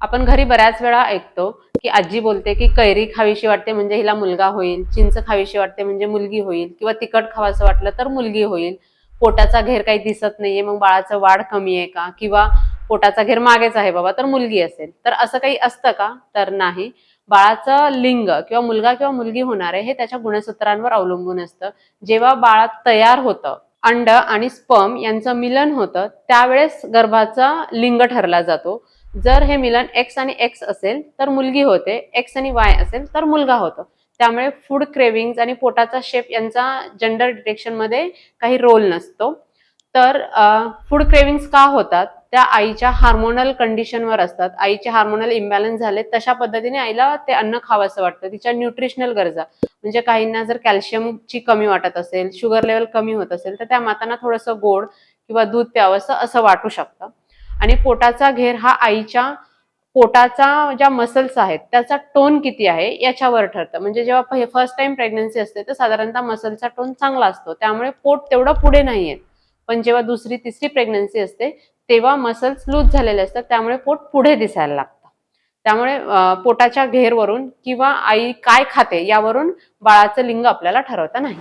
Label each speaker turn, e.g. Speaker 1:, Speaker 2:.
Speaker 1: आपण घरी बऱ्याच वेळा ऐकतो की आजी बोलते की कैरी खावीशी वाटते म्हणजे हिला मुलगा होईल चिंच खावीशी वाटते म्हणजे मुलगी होईल किंवा तिखट खावासं वाटलं तर मुलगी होईल. पोटाचा घेर काही दिसत नाहीये मग बाळाचं वाढ कमी आहे का? किंवा पोटाचा घेर मागेच आहे बाबा तर मुलगी असेल. तर असं काही असतं का? तर नाही. बाळाचं लिंग किंवा मुलगा किंवा मुलगी होणार आहे हे त्याच्या गुणसूत्रांवर अवलंबून असतं. जेव्हा बाळ तयार होतं अंड आणि स्पर्म यांचं मिलन होतं त्यावेळेस गर्भाचा लिंग ठरला जातो. जर हे मिलन एक्स आणि एक्स असेल तर मुलगी होते. एक्स आणि वाय असेल तर मुलगा होतो. त्यामुळे फूड क्रेविंग आणि पोटाचा शेप यांचा जेंडर डिटेक्शनमध्ये काही रोल नसतो. तर फूड क्रेविंग्स का होतात? त्या आईच्या हार्मोनल कंडिशनवर असतात. आईचे हार्मोनल इम्बॅलन्स झाले तशा पद्धतीने आईला ते अन्न खावंसं वाटतं. तिच्या न्यूट्रिशनल गरजा. म्हणजे काहींना जर कॅल्शियमची कमी वाटत असेल शुगर लेवल कमी होत असेल तर त्या मातांना थोडंसं गोड किंवा दूध प्यावंसं असं वाटू शकतं. आणि पोटाचा घेर हा आईच्या पोटाचा ज्या मसल्स आहेत त्याचा टोन किती आहे याच्यावर ठरतं. म्हणजे जेव्हा फर्स्ट टाइम प्रेग्नन्सी असते तर साधारणतः मसलचा टोन चांगला असतो. त्यामुळे पोट तेवढं पुढे नाही येत पण जेव्हा दुसरी तिसरी प्रेग्नन्सी असते तेव्हा मसल्स लूज झालेले असतात. त्यामुळे पोट पुढे दिसायला लागतं. त्यामुळे पोटाच्या घेरवरून किंवा आई काय खाते यावरून बाळाचं लिंग आपल्याला ठरवता नाही.